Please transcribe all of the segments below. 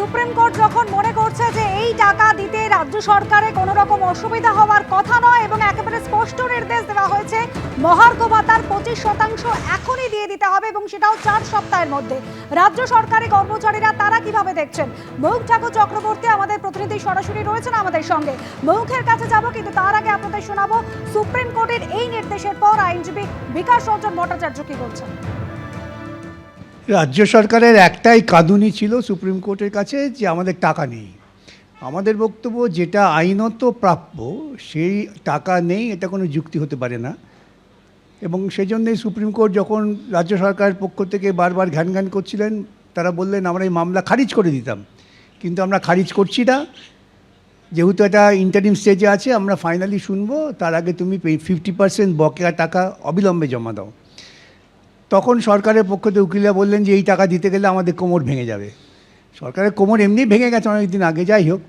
Supreme court যখন মনে করছে যে এই টাকা দিতে রাজ্য সরকারে কোনো রকম অসুবিধা হওয়ার কথা নয় এবং একেবারে স্পষ্ট নির্দেশ দেওয়া হয়েছে, মহার্ঘ ভাতার পঁচিশ শতাংশ এখনই দিয়ে দিতে হবে এবং সেটাও চার সপ্তাহের মধ্যে। রাজ্য সরকারি কর্মচারীরা তারা কীভাবে দেখছেন? মৌক ঠাকুর চক্রবর্তী আমাদের প্রতিনিধি সরাসরি রয়েছেন আমাদের সঙ্গে। মৌখের কাছে যাব, কিন্তু তার আগে আপনাদের শোনাবো, সুপ্রিম কোর্টের এই নির্দেশের পর আইনজীবী বিকাশ রঞ্জন ভট্টাচার্য কি বলছেন? রাজ্য সরকারের একটাই কাঁদুনি ছিল সুপ্রিম কোর্টের কাছে যে আমাদের টাকা নেই। আমাদের বক্তব্য যেটা আইনত প্রাপ্য, সেই টাকা নেই, এটা কোনো যুক্তি হতে পারে না। এবং সেই জন্যই সুপ্রিম কোর্ট যখন রাজ্য সরকারের পক্ষ থেকে বারবার ঘ্যান ঘ্যান করছিলেন, তারা বললেন, আমরা এই মামলা খারিজ করে দিতাম। কিন্তু আমরা খারিজ করছি না। যেহেতু এটা ইন্টারিম স্টেজে আছে, আমরা ফাইনালি শুনব। তার আগে তুমি ফিফটি পার্সেন্ট বকেয়া টাকা অবিলম্বে জমা দাও। তখন সরকারের পক্ষ থেকে উকিলরা বললেন যে, এই টাকা দিতে গেলে আমাদের কোমর ভেঙে যাবে। সরকারের কোমর এমনি ভেঙে গেছে অনেক দিন আগে, যাই হোক।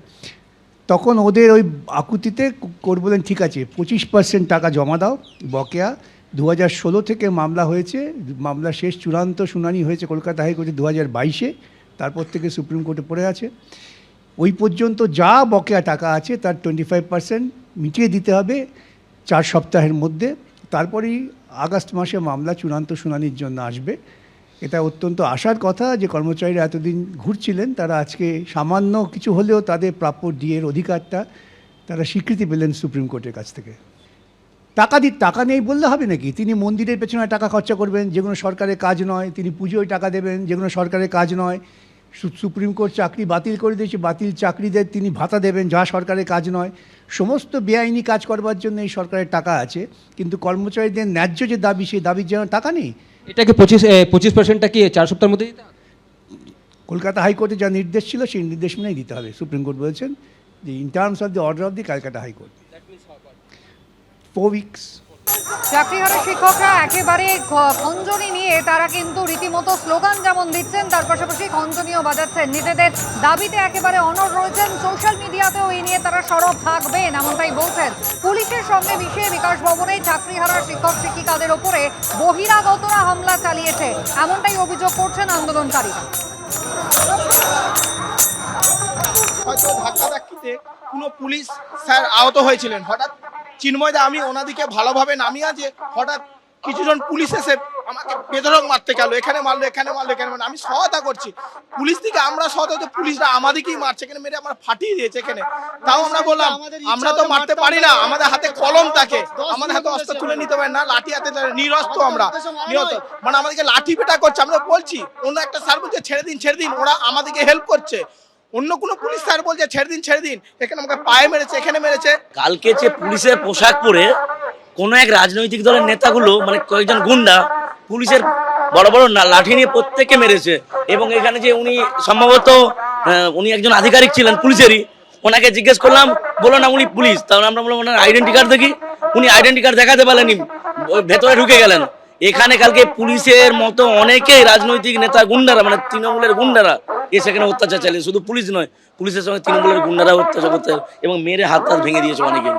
তখন ওদের ওই আকুতিতে কোর্ট ঠিক আছে, পঁচিশ পার্সেন্ট টাকা জমা দাও, বকেয়া। দু হাজার ষোলো থেকে মামলা হয়েছে, মামলা শেষ, চূড়ান্ত শুনানি হয়েছে কলকাতা হাইকোর্টে দু হাজার বাইশে, তারপর থেকে সুপ্রিম কোর্টে পড়ে আছে। ওই পর্যন্ত যা বকেয়া টাকা আছে, তার টোয়েন্টি ফাইভ পার্সেন্ট মিটিয়ে দিতে হবে চার সপ্তাহের মধ্যে। তারপরেই আগস্ট মাসে মামলা চূড়ান্ত শুনানির জন্য আসবে। এটা অত্যন্ত আশার কথা যে কর্মচারীরা এতদিন ঘুরছিলেন, তারা আজকে সামান্য কিছু হলেও তাদের প্রাপ্য ডিএর অধিকারটা তারা স্বীকৃতি পেলেন সুপ্রিম কোর্টের কাছ থেকে। টাকা দি, টাকা নেই বললে হবে নাকি? তিনি মন্দিরের পেছনে টাকা খরচা করবেন যেগুলো সরকারের কাজ নয়, তিনি পুজোয় টাকা দেবেন যেগুলো সরকারের কাজ নয়। সুপ্রিম কোর্ট চাকরি বাতিল করে দিয়েছে বাতিল চাকরিদের তিনি ভাতা দেবেন যা সরকারের কাজ নয়। সমস্ত বেআইনি কাজ করবার জন্য এই সরকারের টাকা আছে কিন্তু কর্মচারীদের ন্যায্য যে দাবি সেই দাবির জন্য টাকা নেই। এটাকে পঁচিশ পঁচিশ পার্সেন্টটা কি চার সপ্তাহের মধ্যে কলকাতা হাইকোর্টে যা নির্দেশ ছিল সেই নির্দেশ মেনেই দিতে হবে। সুপ্রিম কোর্ট বলেছেন যে in terms of the order of the Calcutta High Court four weeks চাকরিহারা শিক্ষকরা একেবারে খঞ্জনি নিয়ে তারা কিন্তু রীতিমতো স্লোগান যেমন দিচ্ছেন, তার পাশাপাশি খঞ্জনিও বাজাচ্ছেন। নিজেদের দাবিতে একেবারে অনর রয়েছেন। সোশ্যাল মিডিয়াতেও এই নিয়ে তারা সরব থাকবেন, এমনটাই বলছেন। পুলিশের সঙ্গে মিশিয়ে বিকাশ ভবনে চাকরিহারা শিক্ষক শিক্ষিকাদের ওপরে বহিরাগতরা হামলা চালিয়েছে, এমনটাই অভিযোগ করছেন আন্দোলনকারীরা। হয়তো ধাক্কা ধাক্কিতে কোনো পুলিশ স্যার আহত হয়েছিলেন, হঠাৎ চিন্ময়দা আমি ওনাদিকে ভালোভাবে নামিয়ে যে হঠাৎ কিছুজন পুলিশ এসে আমাকে বেধরক মারতে গেল। এখানে মারলো এখানে মারলো এখানে মারলো। আমি সহায়তা করছি। পুলিশ দিকে আমরা সহায়তা করছি, পুলিশরা আমাদেরকেই মারছে। এখানে মেরে আমরা ফাটিয়ে দিয়েছে এখানে। তাও আমরা বললাম আমরা তো মারতে পারি না। আমাদের হাতে কলম থাকে। আমাদের হাতে অস্ত্র তুলে নিতে পারে না। লাঠি হাতে নিরস্ত আমরা। নিহত। মানে আমাদেরকে লাঠি পেটা করছে। আমরা বলছি অন্য একটা স্যার বলছে ছেড়ে দিন ছেড়ে দিন। ওরা আমাদেরকে হেল্প করছে। অন্য কোনো পুলিশ স্যার বলছে, ছেড়ে দিন ছেড়ে দিন। এখানে আমাকে পায়ে মেরেছে, এখানে মেরেছে। কালকে যে পুলিশের পোশাক পরে কোনো এক রাজনৈতিক দলের নেতাগুলো মানে কয়েকজন গুন্ডা, পুলিশের বড় বড় লাঠি নিয়ে প্রত্যেককে মেরেছে। এবং এখানে যে উনি সম্ভবত উনি একজন আধিকারিক ছিলেন পুলিশেরই, ওনাকে জিজ্ঞেস করলাম, বলো না, উনি পুলিশ। তাহলে আমরা বললাম, ওনার আইডেন্টি কার্ড দেখি। উনি আইডেন্টি কার্ড দেখাতে পারেনি ভেতরে ঢুকে গেলেন। এখানে কালকে পুলিশের মতো অনেকেই রাজনৈতিক নেতা, গুন্ডারা মানে তৃণমূলের গুন্ডারা এ সেখানে অত্যাচার চালিয়ে, শুধু পুলিশ নয়, পুলিশের সঙ্গে তৃণমূলের গুন্ডারা অত্যাচার করতে এবং মেরে হাত হাত ভেঙে দিয়েছে অনেকে।